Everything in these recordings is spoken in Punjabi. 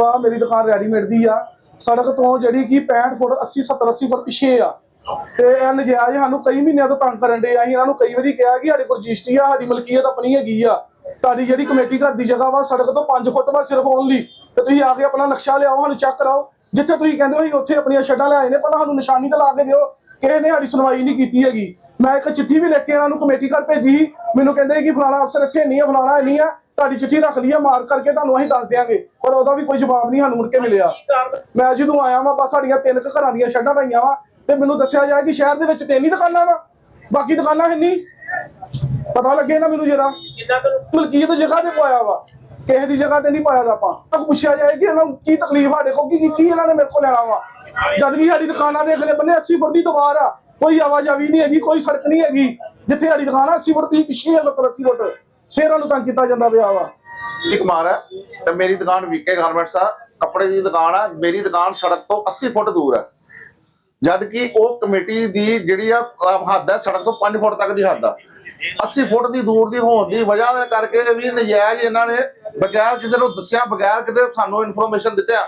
ਆ ਮੇਰੀ ਦੁਕਾਨ ਰੈਡੀਮੇਡ ਦੀ ਆ। ਸੜਕ ਤੋਂ ਜਿਹੜੀ ਕਿ 65 ਫੁੱਟ 80 70 80 ਫੁੱਟ ਪਿੱਛੇ ਆ। ਤੇ ਇਹ ਨਜਾਇਜ਼ ਸਾਨੂੰ ਕਈ ਮਹੀਨਿਆਂ ਤੋਂ ਤੰਗ ਕਰਨ ਦੇ ਅਸੀਂ ਇਹਨਾਂ ਨੂੰ ਕਈ ਵਾਰੀ ਕਿਹਾ ਕਿ ਸਾਡੇ ਕੋਲ ਰਜਿਸਟਰੀ ਆ, ਸਾਡੀ ਮਲਕੀਅਤ ਆਪਣੀ ਹੈਗੀ ਆ। ਤੁਹਾਡੀ ਜਿਹੜੀ ਕਮੇਟੀ ਘਰ ਦੀ ਜਗ੍ਹਾ ਵਾ, ਸੜਕ ਤੋਂ 5 ਫੁੱਟ ਵਾ ਸਿਰਫ ਓਨਲੀ ਤੇ ਤੁਸੀਂ ਆ ਕੇ ਆਪਣਾ ਨਕਸ਼ਾ ਲਿਆਓ, ਸਾਨੂੰ ਚੈੱਕ ਕਰਾਓ। ਜਿੱਥੇ ਤੁਸੀਂ ਕਹਿੰਦੇ ਹੋ ਅਸੀਂ ਉੱਥੇ ਆਪਣੀਆਂ ਛੱਡਾਂ ਲਿਆਏ ਨੇ ਪਹਿਲਾਂ ਸਾਨੂੰ ਨਿਸ਼ਾਨੀ ਤਾਂ ਲਾ ਕੇ ਦਿਓ। ਕਿਸੇ ਨੇ ਸਾਡੀ ਸੁਣਵਾਈ ਨਹੀਂ ਕੀਤੀ ਹੈਗੀ। ਮੈਂ ਇੱਕ ਚਿੱਠੀ ਵੀ ਲਿਖ ਕੇ ਇਹਨਾਂ ਨੂੰ ਕਮੇਟੀ ਘਰ ਭੇਜੀ। ਮੈਨੂੰ ਕਹਿੰਦੇ ਕਿ ਫਲਾਣਾ ਅਫਸਰ ਇੱਥੇ ਨਹੀਂ ਆ ਫਲਾਣਾ ਨਹੀਂ ਆ। ਤੁਹਾਡੀ ਚਿੱਠੀ ਰੱਖ ਲਈ ਆ ਮਾਰਕ ਕਰਕੇ ਤੁਹਾਨੂੰ ਅਸੀਂ ਦੱਸ ਦਿਆਂਗੇ। ਪਰ ਉਹਦਾ ਵੀ ਕੋਈ ਜਵਾਬ ਨਹੀਂ ਸਾਨੂੰ ਮੁੜ ਕੇ ਮਿਲਿਆ। ਮੈਂ ਜਦੋਂ ਆਇਆ ਵਾਂ ਬਸ ਸਾਡੀਆਂ ਤਿੰਨ ਕੁ ਘਰਾਂ ਦੀਆਂ ਛੱਡਾਂ ਪਈਆਂ ਵਾ। ਤੇ ਮੈਨੂੰ ਦੱਸਿਆ ਜਾਇਆ ਕਿ ਸ਼ਹਿਰ ਦੇ ਵਿੱਚ ਤਿੰਨ ਹੀ ਦੁਕਾਨਾਂ ਵਾ। ਬਾਕੀ ਦੁਕਾਨਾਂ ਹੈ ਨਹੀਂ। ਪਤਾ ਲੱਗੇ ਨਾ ਮੈਨੂੰ ਜਰਾ। ਮਲਕੀਅਤ ਜਗ੍ਹਾ ਤੇ ਪਾਇਆ ਵਾ। ਕਿਸੇ ਦੀ ਜਗ੍ਹਾ ਤੇ ਨਹੀਂ ਪਾਇਆ ਦਾ ਆਪਾਂ। ਤਾਂ ਪੁੱਛਿਆ ਜਾਏ ਕਿ ਇਹਨਾਂ ਨੂੰ ਕੀ ਤਕਲੀਫ ਆ, ਦੇਖੋ ਕੀ ਕੀ ਇਹਨਾਂ ਨੇ ਮੇਰੇ ਕੋਲ ਲੈਣਾ ਵਾ। ਜਦ ਵੀ ਸਾਡੀ ਦੁਕਾਨਾਂ ਦੇ ਅਗਲੇ ਬੰਨੇ 80 ਫੁੱਟ ਦੀ ਦੀਵਾਰ ਆ। ਕੋਈ ਆਵਾਜਾਈ ਨਹੀਂ ਹੈਗੀ, ਕੋਈ ਸੜਕ ਨਹੀਂ ਹੈਗੀ। ਜਿੱਥੇ ਸਾਡੀ ਦੁਕਾਨ ਆ 80 ਫੁੱਟ ਦੀ, ਪਿੱਛੇ ਆ 70 80 ਫੁੱਟ। ਫੇਰ ਉਹਨੂੰ ਤੰਗ ਕੀਤਾ ਜਾਂਦਾ ਪਿਆ ਵਾ। ਇੱਕ ਕੁਮਾਰ ਹੈ, ਤੇ ਮੇਰੀ ਦੁਕਾਨ ਵੀਕੇ ਗਾਰਮੈਂਟਸ ਆ, ਕੱਪੜੇ ਦੀ ਦੁਕਾਨ ਆ, ਮੇਰੀ ਦੁਕਾਨ ਸੜਕ ਤੋਂ 80 ਫੁੱਟ ਦੂਰ ਹੈ। ਜਦ ਕਿ ਉਹ ਕਮੇਟੀ ਦੀ ਜਿਹੜੀ ਆ ਹੱਦ ਹੈ, ਸੜਕ ਤੋਂ 5 ਫੁੱਟ ਤੱਕ ਦੀ ਹੱਦ ਆ। 80 ਫੁੱਟ ਦੀ ਦੂਰ ਦੀ ਹੋਣ ਦੀ ਵਜ੍ਹਾ ਕਰਕੇ ਵੀ ਨਜਾਇਜ਼ ਇਹਨਾਂ ਨੇ ਬਗੈਰ ਕਿਸੇ ਨੂੰ ਦੱਸਿਆ, ਬਗੈਰ ਕਿਤੇ ਸਾਨੂੰ ਇਨਫੋਰਮੇਸ਼ਨ ਦਿੱਤਿਆ।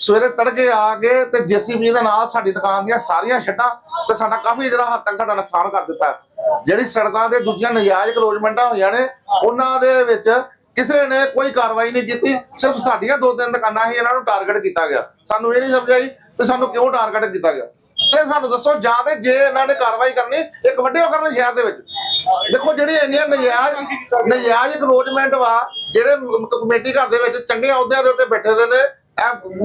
ਸਵੇਰੇ ਤੜਕੇ ਆ ਕੇ ਤੇ ਜੀਸੀਬੀ ਦੇ ਨਾਲ ਸਾਡੀ ਦੁਕਾਨ ਦੀਆਂ ਸਾਰੀਆਂ ਛੱਡਾਂ ਤੇ ਸਾਡਾ ਕਾਫੀ ਜਿਹੜਾ ਹੱਦ ਤੱਕ ਸਾਡਾ ਨੁਕਸਾਨ ਕਰ ਦਿੱਤਾ। ਜਿਹੜੀ ਸੜਕਾਂ ਦੇ ਦੂਜੀਆਂ ਨਜਾਇਜ਼ ਕਰੋਜਮੈਂਟਾਂ ਹੋਈਆਂ ਨੇ, ਉਹਨਾਂ ਦੇ ਵਿੱਚ ਕਿਸੇ ਨੇ ਕੋਈ ਕਾਰਵਾਈ ਨਹੀਂ ਕੀਤੀ। ਸਿਰਫ ਸਾਡੀਆਂ ਦੋ ਤਿੰਨ ਦੁਕਾਨਾਂ ਹੀ ਇਹਨਾਂ ਨੂੰ ਟਾਰਗੇਟ ਕੀਤਾ ਗਿਆ। ਸਾਨੂੰ ਇਹ ਨਹੀਂ ਸਮਝ ਆਈ ਕਿ ਸਾਨੂੰ ਕਿਉਂ ਟਾਰਗੇਟ ਕੀਤਾ ਗਿਆ। ਤੇ ਸਾਨੂੰ ਦੱਸੋ, ਜਾਂ ਤੇ ਜੇ ਇਹਨਾਂ ਨੇ ਕਾਰਵਾਈ ਕਰਨੀ, ਇੱਕ ਵੱਡੇ ਹੋ ਕਰਨ ਸ਼ਹਿਰ ਦੇ ਵਿੱਚ। ਦੇਖੋ, ਜਿਹੜੀ ਇੰਨੀਆਂ ਨਜਾਇਜ਼ ਨਜਾਇਜ਼ ਕਰੋਜਮੈਂਟ ਵਾ ਜਿਹੜੇ ਕਮੇਟੀ ਘਰ ਦੇ ਵਿੱਚ ਚੰਗੇ ਅਹੁਦਿਆਂ ਦੇ ਉੱਤੇ ਬੈਠੇ ਦੇ ਨੇ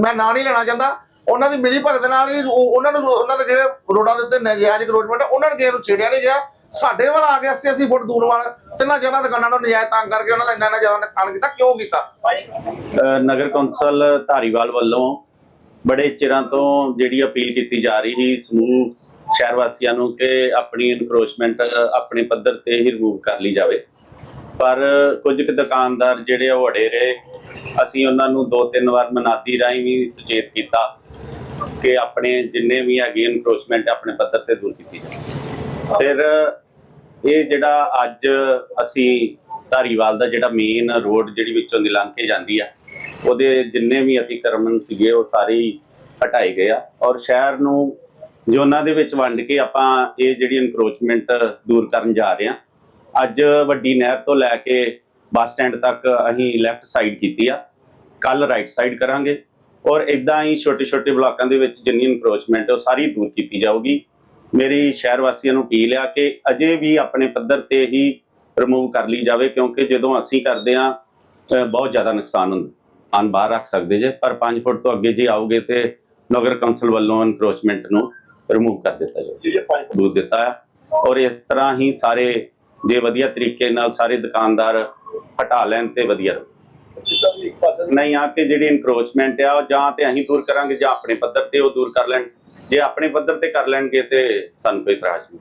ਮੈਂ ਨਾਂ ਨਹੀਂ ਲੈਣਾ ਚਾਹੁੰਦਾ। ਉਹਨਾਂ ਦੀ ਮਿਲੀ ਭਗਤ ਨਾਲ ਹੀ ਉਹਨਾਂ ਨੂੰ, ਉਹਨਾਂ ਦੇ ਜਿਹੜੇ ਰੋਡਾਂ ਦੇ ਉੱਤੇ ਨਜਾਇਜ਼ ਕਰੋਜਮੈਂਟ ਉਹਨਾਂ ਨੇ ਨੂੰ ਛੇੜਿਆ ਨਹੀਂ ਗਿਆ। ਸਾਡੇ ਵੱਲ ਆ ਕੇ 80 80 ਫੁੱਟ ਦੂਰ ਵਾਲ, ਤਿੰਨਾਂ ਜਗ੍ਹਾ ਦੁਕਾਨਾਂ ਨੂੰ ਨਜਾਇਜ਼ ਤੰਗ ਕਰਕੇ ਉਹਨਾਂ ਦਾ ਇੰਨਾ ਇੰਨਾ ਜ਼ਿਆਦਾ ਨੁਕਸਾਨ ਕੀਤਾ, ਕਿਉਂ ਕੀਤਾ? ਨਗਰ ਕੌਂਸਲ ਧਾਰੀਵਾਲ ਵੱਲੋਂ ਬੜੇ ਚਿਰਾਂ ਤੋਂ ਜਿਹੜੀ ਅਪੀਲ ਕੀਤੀ ਜਾ ਰਹੀ ਸੀ ਸਮੂਹ ਸ਼ਹਿਰ ਵਾਸੀਆਂ ਨੂੰ ਕਿ ਆਪਣੀ ਇਨਕਰੋਚਮੈਂਟ ਆਪਣੇ ਪੱਧਰ ਤੇ ਹੀ ਰਿਮੂਵ ਕਰ ਲਈ ਜਾਵੇ। ਪਰ ਕੁਝ ਕੁ ਦੁਕਾਨਦਾਰ ਜਿਹੜੇ ਉਹ ਅੜੇ ਰਹੇ। ਅਸੀਂ ਉਹਨਾਂ ਨੂੰ ਦੋ ਤਿੰਨ ਵਾਰ ਮਨਾਦੀ ਰਾਹੀਂ ਵੀ ਸੁਚੇਤ ਕੀਤਾ ਕਿ ਆਪਣੇ ਜਿੰਨੇ ਵੀ ਹੈਗੇ ਇਨਕਰੋਚਮੈਂਟ ਆਪਣੇ ਪੱਧਰ ਤੇ ਦੂਰ ਕੀਤੀ ਜਾਵੇ। ਫਿਰ ਇਹ ਜਿਹੜਾ ਅੱਜ ਅਸੀਂ ਧਾਰੀਵਾਲ ਦਾ ਜਿਹੜਾ ਮੇਨ ਰੋਡ ਜਿਹੜੀ ਵਿੱਚੋਂ ਦੀ ਲੰਘ ਕੇ ਜਾਂਦੀ ਆ, ਉਹਦੇ ਜਿੰਨੇ ਵੀ ਅਤੀਕਰਮਨ ਸੀਗੇ ਉਹ ਸਾਰੇ ਹੀ ਹਟਾਏ ਗਏ ਆ। ਔਰ ਸ਼ਹਿਰ ਨੂੰ ਜ਼ੋਨਾਂ ਦੇ ਵਿੱਚ ਵੰਡ ਕੇ ਆਪਾਂ ਇਹ ਜਿਹੜੀ ਇਨਕਰੋਚਮੈਂਟ ਦੂਰ ਕਰਨ ਜਾ ਰਹੇ ਆ ਅੱਜ ਵੱਡੀ ਨਹਿਰ ਤੋਂ ਲੈ ਕੇ ਬੱਸ ਸਟੈਂਡ ਤੱਕ ਅਸੀਂ ਲੈਫਟ ਸਾਈਡ ਕੀਤੀ ਆ। ਕੱਲ ਰਾਈਟ ਸਾਈਡ ਕਰਾਂਗੇ ਔਰ ਇਦਾਂ ਹੀ ਛੋਟੇ ਛੋਟੇ ਬਲਾਕਾਂ ਦੇ ਵਿੱਚ ਜਿੰਨੀ ਇਨਕਰੋਚਮੈਂਟ ਉਹ ਸਾਰੀ ਦੂਰ ਕੀਤੀ ਜਾਊਗੀ। ਮੇਰੀ ਸ਼ਹਿਰ ਵਾਸੀਆਂ ਨੂੰ ਅਪੀਲ ਆ ਕਿ ਅਜੇ ਵੀ ਆਪਣੇ ਪੱਧਰ ਤੇ ਹੀ ਰਿਮੂਵ ਕਰ ਲਈ ਜਾਵੇ ਕਿਉਂਕਿ ਜਦੋਂ ਅਸੀਂ ਕਰਦੇ ਆ ਬਹੁਤ ਜ਼ਿਆਦਾ ਨੁਕਸਾਨ ਹੁੰਦਾ। ਆਨ ਬਾਹਰ ਰੱਖ ਸਕਦੇ ਜੇ ਪਰ 5 ਫੁੱਟ ਤੋਂ ਅੱਗੇ ਜੇ ਆਓਗੇ ਤੇ ਨਗਰ ਕੌਂਸਲ ਵੱਲੋਂ ਇਨਕਰੋਚਮੈਂਟ ਨੂੰ ਰਿਮੂਵ ਕਰ ਦਿੱਤਾ ਜਾਵੇ ਦੂਰ ਦਿੱਤਾ ਔਰ ਇਸ ਤਰ੍ਹਾਂ ਹੀ ਸਾਰੇ ਜੇ ਵਧੀਆ ਤਰੀਕੇ ਨਾਲ ਸਾਰੇ ਦੁਕਾਨਦਾਰ ਹਟਾ ਲੈਣ ਤੇ ਵਧੀਆ। ਨਹੀਂ ਆ ਕਿ ਜਿਹੜੀ ਇਨਕਰੋਚਮੈਂਟ ਆ ਉਹ ਜਾਂ ਤੇ ਅਸੀਂ ਦੂਰ ਕਰਾਂਗੇ ਜਾਂ ਆਪਣੇ ਪੱਧਰ ਤੇ ਉਹ ਦੂਰ ਕਰ ਲੈਣ। ਜੇ ਆਪਣੇ ਪੱਧਰ ਤੇ ਕਰ ਲੈਣਗੇ ਤੇ ਸਾਨੂੰ ਕੋਈ ਇਤਰਾਜ਼ ਨਹੀਂ।